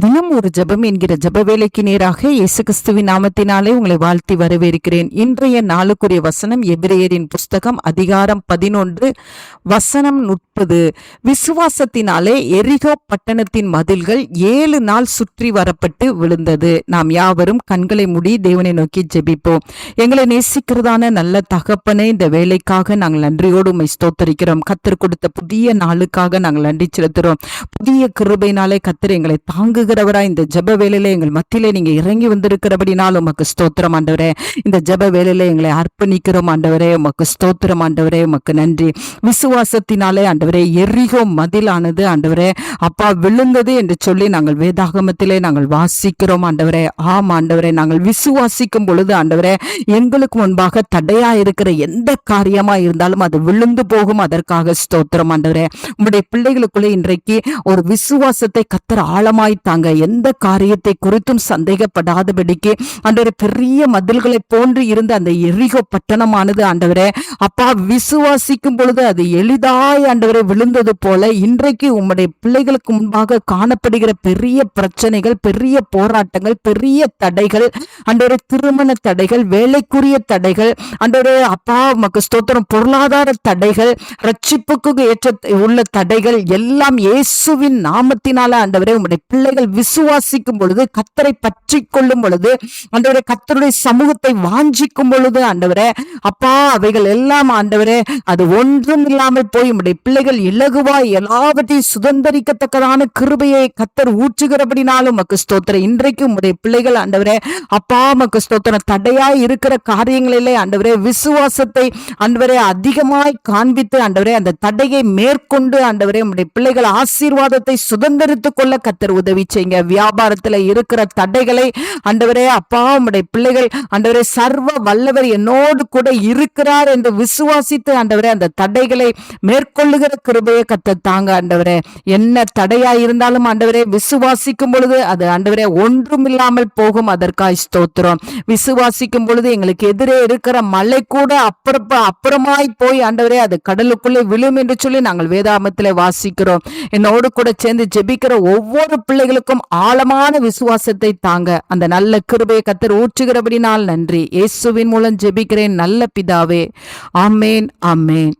தினம் ஒரு ஜெபம் என்கிற ஜப வேலைக்கு நேராக இயேசு கிறிஸ்துவின் நாமத்தினாலே உங்களை வாழ்த்தி வரவேற்கிறேன். இன்றைய நாளுக்குரிய வசனம் எபிரேயரின் புஸ்தகம் அதிகாரம் பதினொன்று வசனம் முப்பது. விசுவாசத்தினாலே எரிகோ பட்டணத்தின் மதில்கள் ஏழு நாள் சுற்றி வரப்பட்டு விழுந்தது. நாம் யாவரும் கண்களை மூடி தேவனை நோக்கி ஜெபிப்போம். எங்களை நேசிக்கிறதான நல்ல தகப்பனே இந்த வேலைக்காக நாங்கள் நன்றியோடு உண்மை ஸ்தோத்தரிக்கிறோம். கத்தர் கொடுத்த புதிய நாளுக்காக நாங்கள் நன்றி செலுத்துகிறோம். புதிய கிருபையினாலே கத்தர் எங்களை தாங்குகிறவராய் இந்த ஜப வேலையில எங்கள் மத்தியிலே நீங்க இறங்கி வந்திருக்கிறபடினால் உமக்கு ஸ்தோத்திரம் ஆண்டவரே. இந்த ஜப வேலையில எங்களை அர்ப்பணிக்கிறோம் ஆண்டவரே. உமக்கு ஸ்தோத்திரம் ஆண்டவரே. உமக்கு நன்றி. விசுவாசத்தினாலே ஆண்டவரே எரிகோ மதிலானது ஆண்டவரே. அப்பா விழுந்தது என்று சொல்லி நாங்கள் வேதாகமத்திலே நாங்கள் வாசிக்கிறோம் ஆண்டவரே. ஆம் ஆண்டவரே. நாங்கள் விசுவாசிக்கும் பொழுது ஆண்டவரே எங்களுக்கு முன்பாக தடையா இருக்கிற எந்த காரியமா இருந்தாலும் அது விழுந்து போகும். அதற்காக ஸ்தோத்திரம் ஆண்டவரே. உங்களுடைய பிள்ளைகளுக்குள்ளே இன்றைக்கு ஒரு விசுவாசத்தை கத்தர் ஆழமாய் தாங்க எந்த காரியத்தை குறித்தும் சந்தேகப்படாதபடிக்கு ஆண்டவரே பெரிய மதில்களை போன்று இருந்த அந்த எரிகோ பட்டணமானது ஆண்டவரே அப்பா விசுவாசிக்கும் பொழுது அது எளிதாய் ஆண்டவரை விழுந்தது போல இன்றைக்கு உம்முடைய பிள்ளைகளுக்கு முன்பாக காணப்படுகிற பெரிய பிரச்சனைகள் பெரிய போராட்டங்கள் பெரிய தடைகள் ஆண்டவரே திருமண தடைகள் வேலைக்குரிய தடைகள் ஆண்டவரே அப்பா மக்கு ஸ்தோத்திரம் பொருளாதார தடைகள் ரட்சிப்புக்கு ஏற்ற உள்ள தடைகள் எல்லாம் இயேசுவின் நாமத்தினால ஆண்டவரே உம்முடைய பிள்ளைகள் விசுவாசிக்கும் பொழுது கத்தரை பற்றி கொள்ளும் பொழுது ஆண்டவரே கத்தருடைய சமூகத்தை வாஞ்சிக்கும் பொழுது ஆண்டவரே அப்பா அவைகள் எல்லாம் ஆண்டவரே அது ஒன்றும் இல்லாமல் போய் உடைய பிள்ளைகள் இலகுவாய் எல்லாவற்றையும் சுதந்திரிக்கத்தக்கதான கிருபையை கத்தர் ஊற்றுகிறபடினாலும் மக்கு ஸ்தோத்திரம். இன்றைக்கு உடைய பிள்ளைகள் ஆண்டவரே அப்பா மக்கு ஸ்தோத்திரம். தடையாய் இருக்கிற காரியங்களிலே ஆண்டவரே விசுவாசத்தை ஆண்டவரே அதிகமாய் காண்பித்து ஆண்டவரே அந்த தடையை மேற்கொண்டு ஆண்டவரே உடைய பிள்ளைகள் ஆசீர்வாதத்தை சுதந்திரித்துக் கொள்ள கத்தர் உதவி செய்யுங்க. வியாபாரத்தில் இருக்கிற தடைகளை ஆண்டவரே அப்பா உடைய பிள்ளைகள் ஆண்டவரே சர்வ வல்லவர் என்னோடு கூட இருக்கிறார் என்று விசுவாசித்து ஆண்டவரே அந்த தடைகளை மேற்கொள்ளுகிற கிருபையை கத்த தாங்க ஆண்டவரே. என்ன தடையா இருந்தாலும் ஆண்டவரே விசுவாசிக்கும் பொழுது அது ஆண்டவரே ஒன்றும் இல்லாமல் போகும். அதற்காய் ஸ்தோத்திரம். விசுவாசிக்கும் பொழுது எங்களுக்கு எதிரே இருக்கிற மலை கூட அப்புறப்ப அப்புறமாய் போய் ஆண்டவரே அது கடலுக்குள்ளே விழும் என்று சொல்லி நாங்கள் வேதாமத்திலே வாசிக்கிறோம். என்னோடு கூட சேர்ந்து ஜெபிக்கிற ஒவ்வொரு பிள்ளைகளுக்கும் ஆழமான விசுவாசத்தை தாங்க. அந்த நல்ல கிருபையை கத்தர் ஊற்றுகிறபடினால் நன்றி. இயேசுவின் மூலம் ஜெபிக்கிறேன் நல்ல பிதாவே. ஆமேன் ஆமேன்.